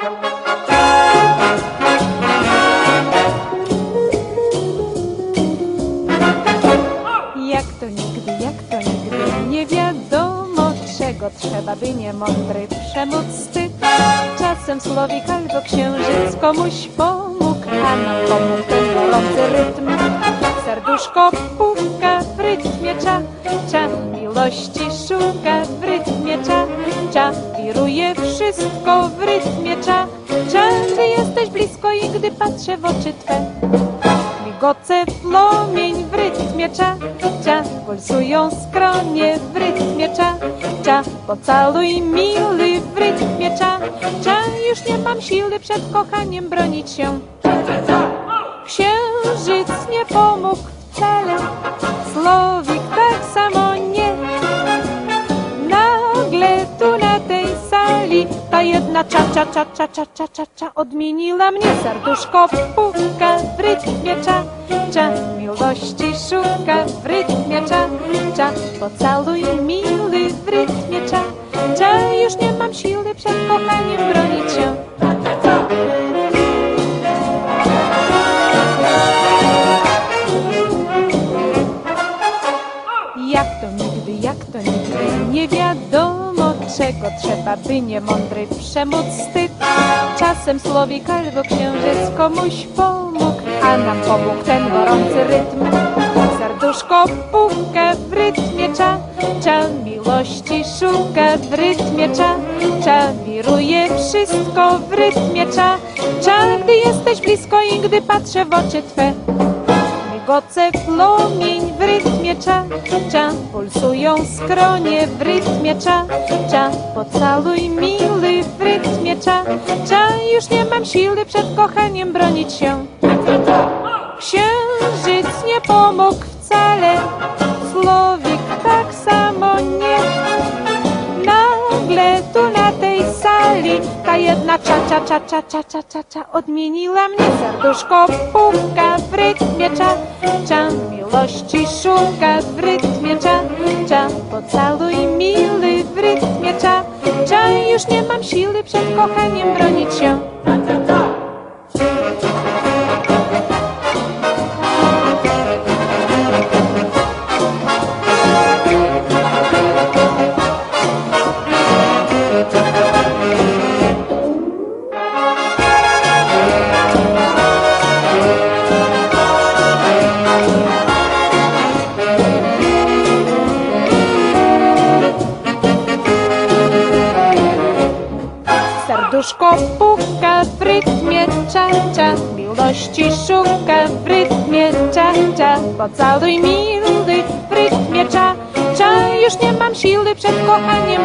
Jak to nigdy, jak to nigdy, nie wiadomo czego trzeba, by niemądry przemóc wstyd. Czasem słowik albo księżyc komuś pomógł, a nam pomógł ten gorący rytm. Serduszko puka w rytmie cza, cza, miłości szuka w rytmie cza, cza, wiruje wszystko w rytmie cza, cza, gdy jesteś blisko i gdy patrzę w oczy Twe. Migoce płomień w rytmie cza, cza, pulsują skronie w rytmie cza, cza, pocaluj miły w rytmie cza, cza, już nie mam siły przed kochaniem bronić się. Księżyc jedna cza, cza, cza, cza, cza, cza, cza, cza odmieniła mnie. Serduszko puka w rytmie cza, cza, miłości szuka w rytmie cza, cza, pocaluj miły w rytmie cza, cza, już nie mam siły przed kochaniem bronić się. Czego trzeba, by niemądry przemóc wstyd. Czasem słowik albo księżyc komuś pomógł, a nam pomógł ten gorący rytm. Serduszko puka w rytmie cza, cza, miłości szuka w rytmie cza, cza, wiruje wszystko w rytmie cza, cza, gdy jesteś blisko i gdy patrzę w oczy Twe. Migoce płomień w rytmie cza, cza, pulsują skronie w rytmie cza, cza, pocaluj miły w rytmie cza, cza, już nie mam siły przed kochaniem bronić się. Księżyc nie pomógł wcale, cza, cza, cza, cza, cza, cza, cza, odmieniła mnie. Serduszko puka w rytmie cza, cza, miłości szuka w rytmie cza, cza, pocaluj miły w rytmie cza, cza, już nie mam siły przed kochaniem bronić się. Serduszko puka w rytmie cza, cza, miłości szuka w rytmie cza, cza, pocaluj miły w rytmie cza, cza, już nie mam siły przed kochaniem.